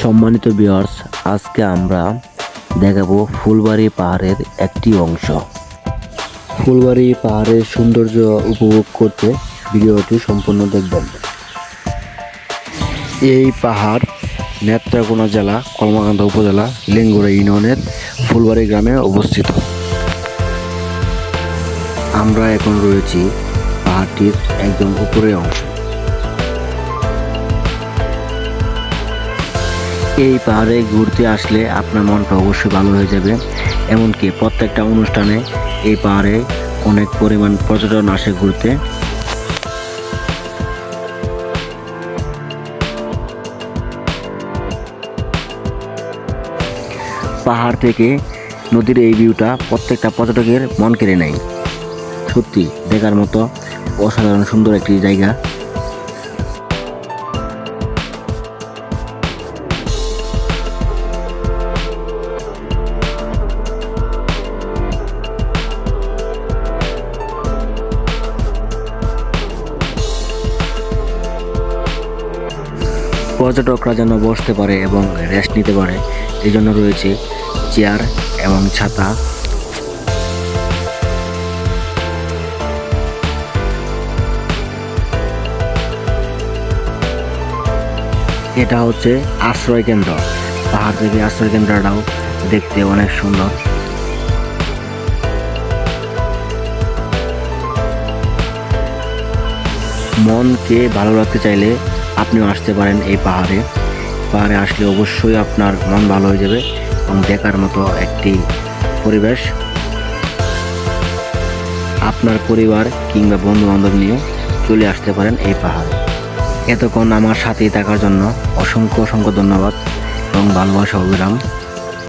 সম্মানিত ভিউয়ার্স আজকে আমরা দেখাবো ফুলবাড়ি পাহাড়ের একটি অংশ। ফুলবাড়ি পাহাড়ের সৌন্দর্য উপভোগ করতে ভিডিওটি সম্পূর্ণ দেখবেন। এই পাহাড় নেত্রাকোনা জেলা, কলমাকান্দা উপজেলা, লেঙ্গুড়া ইউনিয়নের ফুলবাড়ি গ্রামে অবস্থিত। আমরা এখন রয়েছি পাহাড়টির একদম উপরে অংশ। এই পাহাড়ে ঘুরতে আসলে আপনার মনটা অবশ্যই ভালো হয়ে যাবে। এমনকি প্রত্যেকটা অনুষ্ঠানে এই পাহাড়ে অনেক পরিমাণ পর্যটন আসে ঘুরতে। পাহাড় থেকে নদীর এই ভিউটা প্রত্যেকটা পর্যটকের মন কেড়ে নেয়। সত্যি, দেখার মতো অসাধারণ সুন্দর একটি জায়গা। পর্যটকরা যেন বসতে পারে এবং রেস্ট নিতে পারে, এই জন্য রয়েছে চেয়ার এবং ছাতা। এটা হচ্ছে আশ্রয় কেন্দ্র। পাহাড় থেকে আশ্রয় কেন্দ্রটাও দেখতে অনেক সুন্দর। মনকে ভালো রাখতে চাইলে আপনিও আসতে পারেন এই পাহাড়ে। পাহাড়ে আসলে অবশ্যই আপনার মন ভালো হয়ে যাবে এবং দেখার মতো একটি পরিবেশ। আপনার পরিবার কিংবা বন্ধু বান্ধব নিয়ে চলে আসতে পারেন এই পাহাড়ে। এতক্ষণ আমার সাথেই থাকার জন্য অসংখ্য অসংখ্য ধন্যবাদ এবং ভালোবাসা অবিরাম